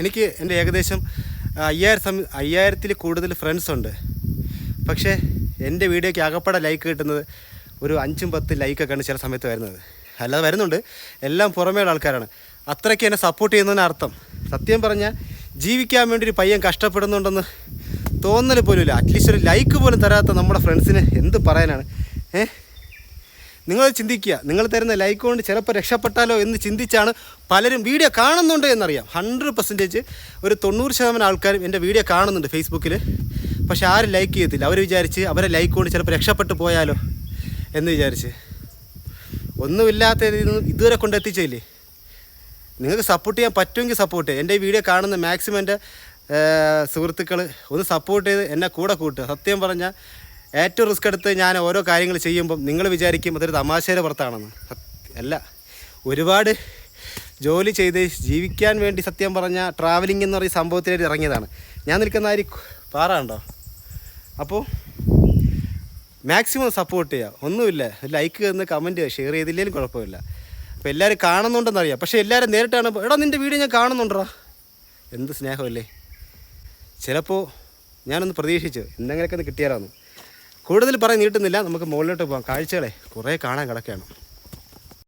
എനിക്ക് എന്റെ ഏകദേശം അയ്യായിരം അയ്യായിരത്തിൽ കൂടുതൽ ഫ്രണ്ട്സ് ഉണ്ട്. പക്ഷേ എന്റെ വീഡിയോയ്ക്ക് അകപ്പെടെ ലൈക്ക് കിട്ടുന്നത് ഒരു അഞ്ചും പത്ത് ലൈക്കൊക്കെയാണ് ചില സമയത്ത് വരുന്നത്. അല്ലാതെ വരുന്നുണ്ട്. എല്ലാം പുറമേയുള്ള ആൾക്കാരാണ്. അത്രയ്ക്ക് എന്നെ സപ്പോർട്ട് ചെയ്യുന്നതിന് അർത്ഥം സത്യം പറഞ്ഞാൽ ജീവിക്കാൻ വേണ്ടി ഒരു പയ്യൻ കഷ്ടപ്പെടുന്നുണ്ടെന്ന് തോന്നൽ പോലും ഇല്ല അറ്റ്ലീസ്റ്റ് ഒരു ലൈക്ക് പോലും തരാത്ത നമ്മുടെ ഫ്രണ്ട്സിന് എന്ത് പറയാനാണ്? ഏഹ് നിങ്ങൾ ചിന്തിക്കുക നിങ്ങൾ തരുന്ന ലൈക്ക് കൊണ്ട് ചിലപ്പോൾ രക്ഷപ്പെട്ടാലോ എന്ന് ചിന്തിച്ചാണ് പലരും വീഡിയോ കാണുന്നുണ്ട് എന്നറിയാം. ഹൺഡ്രഡ് പെർസെന്റേജ് ഒരു തൊണ്ണൂറ് ശതമാനം ആൾക്കാരും എന്റെ വീഡിയോ കാണുന്നുണ്ട് ഫേസ്ബുക്കിൽ പക്ഷെ ആരും ലൈക്ക് ചെയ്യത്തില്ല. അവർ വിചാരിച്ച് അവരെ ലൈക്ക് കൊണ്ട് ചിലപ്പോൾ രക്ഷപ്പെട്ടു പോയാലോ എന്ന് വിചാരിച്ച്. ഒന്നുമില്ലാത്ത ഇതുവരെ കൊണ്ടെത്തിച്ചില്ലേ നിങ്ങൾക്ക് സപ്പോർട്ട് ചെയ്യാൻ പറ്റുമെങ്കിൽ സപ്പോർട്ട് എന്റെ ഈ വീഡിയോ കാണുന്ന മാക്സിമം എന്റെ സുഹൃത്തുക്കൾ ഒന്ന് സപ്പോർട്ട് ചെയ്ത് എന്നെ കൂടെ കൂട്ടുക. സത്യം പറഞ്ഞാൽ ഏറ്റവും റിസ്ക് എടുത്ത് ഞാൻ ഓരോ കാര്യങ്ങൾ ചെയ്യുമ്പം നിങ്ങൾ വിചാരിക്കും അതൊരു തമാശയുടെ പുറത്താണെന്ന്. അല്ല. ഒരുപാട് ജോലി ചെയ്ത് ജീവിക്കാൻ വേണ്ടി സത്യം പറഞ്ഞാൽ ട്രാവലിംഗ് എന്ന് പറയുന്ന സംഭവത്തിലേക്ക് ഇറങ്ങിയതാണ്. ഞാൻ നിൽക്കുന്ന ആര് പാറ ഉണ്ടോ അപ്പോൾ മാക്സിമം സപ്പോർട്ട് ചെയ്യുക ഒന്നുമില്ല. ലൈക്ക് എന്ന് കമന്റ് ഷെയർ ചെയ്തില്ലെങ്കിലും കുഴപ്പമില്ല. അപ്പോൾ എല്ലാവരും കാണുന്നുണ്ടെന്നറിയാം പക്ഷേ എല്ലാവരും നേരിട്ടാണ് എടാ നിന്റെ വീഡിയോ ഞാൻ കാണുന്നുണ്ടോ എന്ത് സ്നേഹമല്ലേ. ചിലപ്പോൾ ഞാനൊന്ന് പ്രതീക്ഷിച്ചു. എന്തെങ്കിലുമൊക്കെ ഒന്ന് കിട്ടിയാലാന്ന്. കൂടുതൽ പറയാൻ നീട്ടുന്നില്ല. നമുക്ക് മുകളിലോട്ട് പോകാം. കാഴ്ചകളെ കുറേ കാണാൻ കിടക്കുകയാണ്.